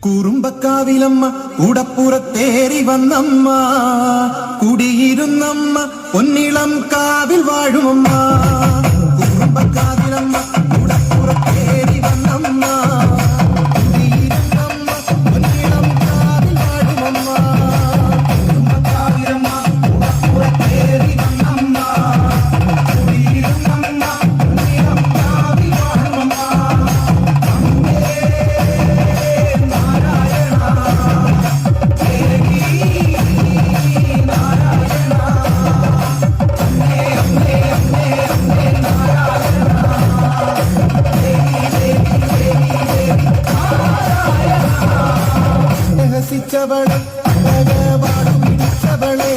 കുറുമ്പക്കാവിലമ്മ കൂടപ്പുറത്തേറി വന്നമ്മ. കുടിയിരുന്നമ്മ പൊന്നിളം കാവിൽ രഹസിച്ചവളെ അഴകവാടു പിടിച്ചവളെ